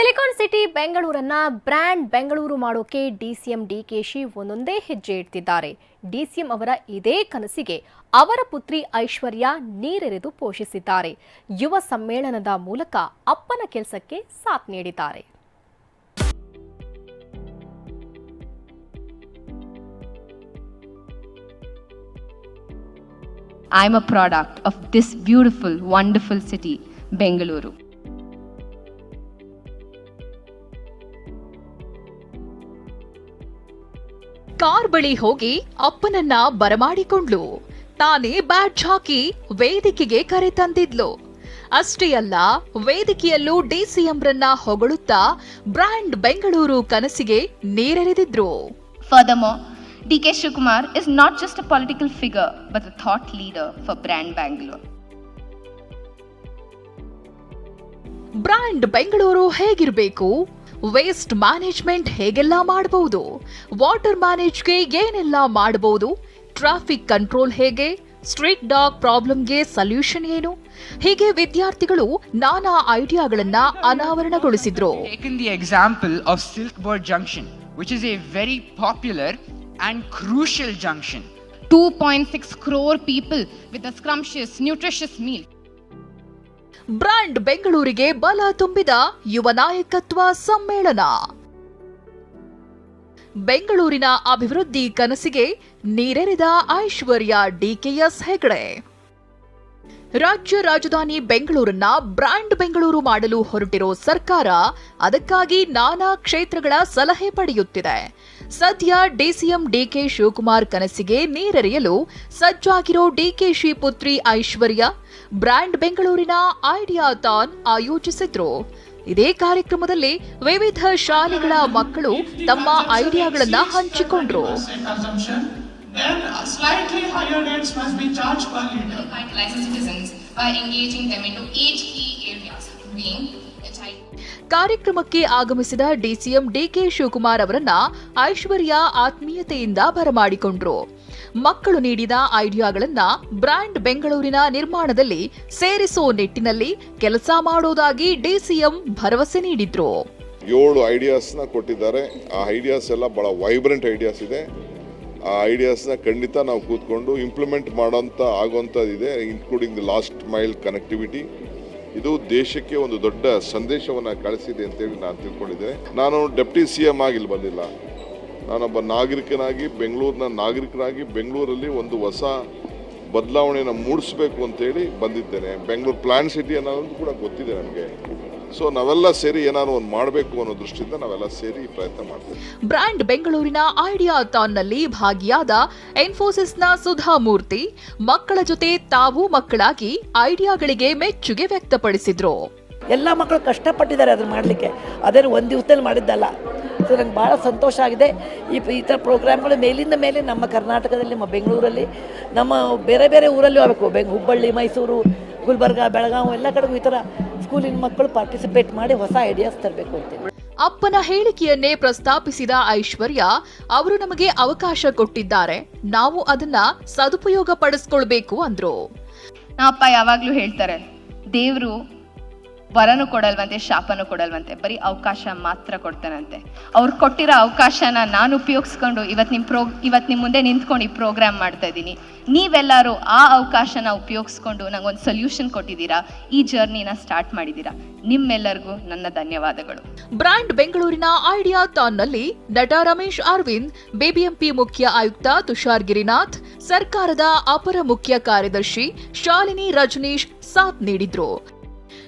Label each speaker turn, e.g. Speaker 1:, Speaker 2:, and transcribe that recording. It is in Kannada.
Speaker 1: ಸಿಲಿಕಾನ್ ಸಿಟಿ ಬೆಂಗಳೂರನ್ನ ಬ್ರ್ಯಾಂಡ್ ಬೆಂಗಳೂರು ಮಾಡೋಕೆ ಡಿಸಿಎಂ ಡಿಕೆಶಿ ಒಂದೊಂದೇ ಹೆಜ್ಜೆ ಇಡ್ತಿದ್ದಾರೆ. ಡಿಸಿಎಂ ಅವರ ಇದೇ ಕನಸಿಗೆ ಅವರ ಪುತ್ರಿ ಐಶ್ವರ್ಯ ನೀರೆರೆದು ಪೋಷಿಸಿದ್ದಾರೆ. ಯುವ ಸಮ್ಮೇಳನದ ಮೂಲಕ ಅಪ್ಪನ ಕೆಲಸಕ್ಕೆ ಸಾಥ್ ನೀಡಿದ್ದಾರೆ.
Speaker 2: I'm a product of this beautiful wonderful city Bengaluru.
Speaker 3: Car ಬಳಿ ಹೋಗಿ ಅಪ್ಪನನ್ನ ಬರಮಾಡಿಕೊಂಡ್ಲು. ತಾನೇ ಬ್ಯಾಟ್ ಹಾಕಿ ವೇದಿಕೆಗೆ ಕರೆ ತಂದಿದ್ಲು. ಅಷ್ಟೇ ಅಲ್ಲ ವೇದಿಕೆಯಲ್ಲೂ ಡಿಸಿಎಂರನ್ನ ಹೊಗಳುತ್ತಾ ಬ್ರ್ಯಾಂಡ್ ಬೆಂಗಳೂರು ಕನಸಿಗೆ ನೀರೆರೆದಿದ್ರು.
Speaker 2: DK Shivakumar is not just a political figure but a thought leader for brand Bangalore Bangalore.
Speaker 3: Brand Bengaluru ಹೇಗಿರಬೇಕು? ವೇಸ್ಟ್ ಮ್ಯಾನೇಜ್ಮೆಂಟ್ ಹೇಗೆಲ್ಲ ಮಾಡಬಹುದು ವಾಟರ್ ಮ್ಯಾನೇಜ್ಗೆ ಏನೆಲ್ಲ ಮಾಡಬಹುದು ಟ್ರಾಫಿಕ್ ಕಂಟ್ರೋಲ್ ಹೇಗೆ? ಸ್ಟ್ರೀಟ್ ಡಾಗ್ ಪ್ರಾಬ್ಲಮ್ಗೆ ಸಲ್ಯೂಷನ್ ಏನು? ಹೀಗೆ ವಿದ್ಯಾರ್ಥಿಗಳು ನಾನಾ ಐಡಿಯಾಗಳನ್ನ ಅನಾವರಣಗೊಳಿಸಿದ್ರು.
Speaker 4: Example of Silk Junction which is a very popular and crucial junction two
Speaker 2: point six crore people with scrumptious nutritious meal
Speaker 3: brand ಬೆಂಗಳೂರಿಗೆ ಬಲ ತುಂಬಿದ ಯುವ ನಾಯಕತ್ವ ಸಮ್ಮೇಳನ. ಬೆಂಗಳೂರಿನ ಅಭಿವೃದ್ಧಿ ಕನಸಿಗೆ ನೀರೆರೆದ ಐಶ್ವರ್ಯ ಡಿಕೆಎಸ್ ಹೆಗಡೆ. ರಾಜ್ಯ ರಾಜಧಾನಿ ಬೆಂಗಳೂರನ್ನ ಬ್ರ್ಯಾಂಡ್ ಬೆಂಗಳೂರು ಮಾಡಲು ಹೊರಟಿರೋ ಸರ್ಕಾರ ಅದಕ್ಕಾಗಿ ನಾನಾ ಕ್ಷೇತ್ರಗಳ ಸಲಹೆ ಪಡೆಯುತ್ತಿದೆ. ಸದ್ಯ ಡಿಸಿಎಂ ಡಿಕೆ ಶಿವಕುಮಾರ್ ಕನಸಿಗೆ ನೀರೆರೆಯಲು ಸಜ್ಜಾಗಿರೋ ಡಿಕೆಶಿ ಪುತ್ರಿ ಐಶ್ವರ್ಯ ಬ್ರ್ಯಾಂಡ್ ಬೆಂಗಳೂರಿನ ಐಡಿಯಾ ತಾನ್ ಆಯೋಜಿಸಿದ್ರು. ಇದೇ ಕಾರ್ಯಕ್ರಮದಲ್ಲಿ ವಿವಿಧ ಶಾಲೆಗಳ ಮಕ್ಕಳು ತಮ್ಮ ಐಡಿಯಾಗಳನ್ನ ಹಂಚಿಕೊಂಡ್ರು.
Speaker 5: Then slightly higher rates must be charged per liter.
Speaker 6: vitalize citizens by engaging them into eight key areas, being
Speaker 3: ಕಾರ್ಯಕ್ರಮಕ್ಕೆ ಆಗಮಿಸಿದ ಡಿಸಿಎಂ ಡಿಕೆ ಶಿವಕುಮಾರ್ ಅವರನ್ನ ಐಶ್ವರ್ಯ ಆತ್ಮೀಯತೆಯಿಂದ ಬರಮಾಡಿಕೊಂಡ್ರು. ಮಕ್ಕಳು ನೀಡಿದ ಐಡಿಯಾಗಳನ್ನ ಬ್ರ್ಯಾಂಡ್ ಬೆಂಗಳೂರಿನ ನಿರ್ಮಾಣದಲ್ಲಿ ಸೇರಿಸೋ ನಿಟ್ಟಿನಲ್ಲಿ ಕೆಲಸ ಮಾಡೋದಾಗಿ ಡಿಸಿಎಂ ಭರವಸೆ ನೀಡಿದ್ರು.
Speaker 7: ಏಳು ಐಡಿಯಾಸ್ನ ಕೊಟ್ಟಿದ್ದಾರೆ. ಆ ಐಡಿಯಾಸ್ ಎಲ್ಲ ಬಹಳ ವೈಬ್ರೆಂಟ್ ಐಡಿಯಾಸ್ ಇದೆ. ಆ ಐಡಿಯಾಸ್ನ ಖಂಡಿತ ನಾವು ಕೂತ್ಕೊಂಡು ಇಂಪ್ಲಿಮೆಂಟ್ ಮಾಡೋಂಥ ಇದೆ including the last mile connectivity ಇದು ದೇಶಕ್ಕೆ ಒಂದು ದೊಡ್ಡ ಸಂದೇಶವನ್ನು ಕಳಿಸಿದೆ ಅಂತೇಳಿ ನಾನು ತಿಳ್ಕೊಂಡಿದ್ದೇನೆ. ನಾನು ಡೆಪ್ಟಿ ಸಿ ಎಂ ಆಗಿಲ್ಲಿ ಬಂದಿಲ್ಲ. ನಾನೊಬ್ಬ ನಾಗರಿಕನಾಗಿ, ಬೆಂಗಳೂರಿನ ನಾಗರಿಕನಾಗಿ ಬೆಂಗಳೂರಲ್ಲಿ ಒಂದು ಹೊಸ ಬದಲಾವಣೆಯನ್ನು ಮೂಡಿಸಬೇಕು ಅಂತೇಳಿ ಬಂದಿದ್ದೇನೆ. ಬೆಂಗಳೂರು ಪ್ಲ್ಯಾನ್ ಸಿಟಿ ಅನ್ನೋದು ಕೂಡ ಗೊತ್ತಿದೆ ನನಗೆ ಸೊ ನಾವೆಲ್ಲ ಸೇರಿ ಏನಾದ್ರು ಒಂದು ಮಾಡಬೇಕು ಅನ್ನೋ ದೃಷ್ಟಿಯಿಂದ ನಾವೆಲ್ಲ ಸೇರಿ ಪ್ರಯತ್ನ ಮಾಡ್ತೀವಿ.
Speaker 3: ಬ್ರ್ಯಾಂಡ್ ಬೆಂಗಳೂರಿನ ಐಡಿಯಾ ಥಾನ್ನಲ್ಲಿ ಭಾಗಿಯಾದ ಇನ್ಫೋಸಿಸ್ನ ಸುಧಾಮೂರ್ತಿ ಮಕ್ಕಳ ಜೊತೆ ತಾವು ಮಕ್ಕಳಾಗಿ ಐಡಿಯಾಗಳಿಗೆ ಮೆಚ್ಚುಗೆ ವ್ಯಕ್ತಪಡಿಸಿದ್ರು.
Speaker 8: ಎಲ್ಲ ಮಕ್ಕಳು ಕಷ್ಟಪಟ್ಟಿದ್ದಾರೆ ಅದನ್ನು ಮಾಡಲಿಕ್ಕೆ. ಅದೇ ಒಂದು ದಿವಸದಲ್ಲಿ ಮಾಡಿದ್ದಲ್ಲ. ಸೊ ನಂಗೆ ಭಾಳ ಸಂತೋಷ ಆಗಿದೆ. ಈ ಈ ಥರ ಪ್ರೋಗ್ರಾಮ್ಗಳು ಮೇಲಿಂದ ಮೇಲೆ ನಮ್ಮ ಕರ್ನಾಟಕದಲ್ಲಿ ನಮ್ಮ ಬೆಂಗಳೂರಲ್ಲಿ ನಮ್ಮ ಬೇರೆ ಬೇರೆ ಊರಲ್ಲೂ ಆಗಬೇಕು. ಬೆಂಗ್ ಹುಬ್ಬಳ್ಳಿ ಮೈಸೂರು ಗುಲ್ಬರ್ಗ ಬೆಳಗಾವಿ ಎಲ್ಲ ಕಡೆಗೂ ಈ ಥರ ಸ್ಕೂಲಿನ ಮಕ್ಕಳು ಪಾರ್ಟಿಸಿಪೇಟ್ ಮಾಡಿ ಹೊಸ ಐಡಿಯಾಸ್ ತರಬೇಕು ಅಂತ
Speaker 3: ಅಪ್ಪನ ಹೇಳಿಕೆಯನ್ನೇ ಪ್ರಸ್ತಾಪಿಸಿದ ಐಶ್ವರ್ಯ ಅವರು ನಮಗೆ ಅವಕಾಶ ಕೊಟ್ಟಿದ್ದಾರೆ. ನಾವು ಅದನ್ನ ಸದುಪಯೋಗ ಪಡಿಸ್ಕೊಳ್ಬೇಕು ಅಂದ್ರು.
Speaker 2: ಅಪ್ಪ ಯಾವಾಗ್ಲೂ ಹೇಳ್ತಾರೆ ದೇವರು ವರನು ಕೊಡಲ್ವಂತೆ, ಶಾಪನು ಕೊಡಲ್ವಂತೆ, ಬರೀ ಅವಕಾಶ ಮಾತ್ರ ಕೊಡ್ತಾನಂತೆ. ಅವ್ರು ಕೊಟ್ಟಿರೋ ಅವಕಾಶನ ನಾನು ಉಪಯೋಗಿಸ್ಕೊಂಡು ಇವತ್ತು ನಿಮ್ಮ ಪ್ರೋ ಇವತ್ತು ನಿಮ್ಮ ಮುಂದೆ ನಿಂತ್ಕೊಂಡು ಈ ಪ್ರೋಗ್ರಾಮ್ ಮಾಡ್ತಾ ಇದ್ದೀನಿ. ನೀವೆಲ್ಲರೂ ಆ ಅವಕಾಶನ ಉಪಯೋಗಿಸ್ಕೊಂಡು ನಂಗೊಂದು ಸೊಲ್ಯೂಷನ್ ಕೊಟ್ಟಿದ್ದೀರಾ? ಈ ಜರ್ನಿನ ಸ್ಟಾರ್ಟ್ ಮಾಡಿದ್ದೀರಾ? ನಿಮ್ಮೆಲ್ಲರಿಗೂ ನನ್ನ ಧನ್ಯವಾದಗಳು.
Speaker 3: ಬ್ರಾಂಡ್ ಬೆಂಗಳೂರಿನ ಐಡಿಯಾ ಥಾನ್ನಲ್ಲಿ ನಟ ರಮೇಶ್ ಅರವಿಂದ್, ಬಿಬಿಎಂಪಿ ಮುಖ್ಯ ಆಯುಕ್ತ ತುಷಾರ್ ಗಿರಿನಾಥ್, ಸರ್ಕಾರದ ಅಪರ ಮುಖ್ಯ ಕಾರ್ಯದರ್ಶಿ ಶಾಲಿನಿ ರಜನೀಶ್ ಸಾಥ್ ನೀಡಿದ್ರು.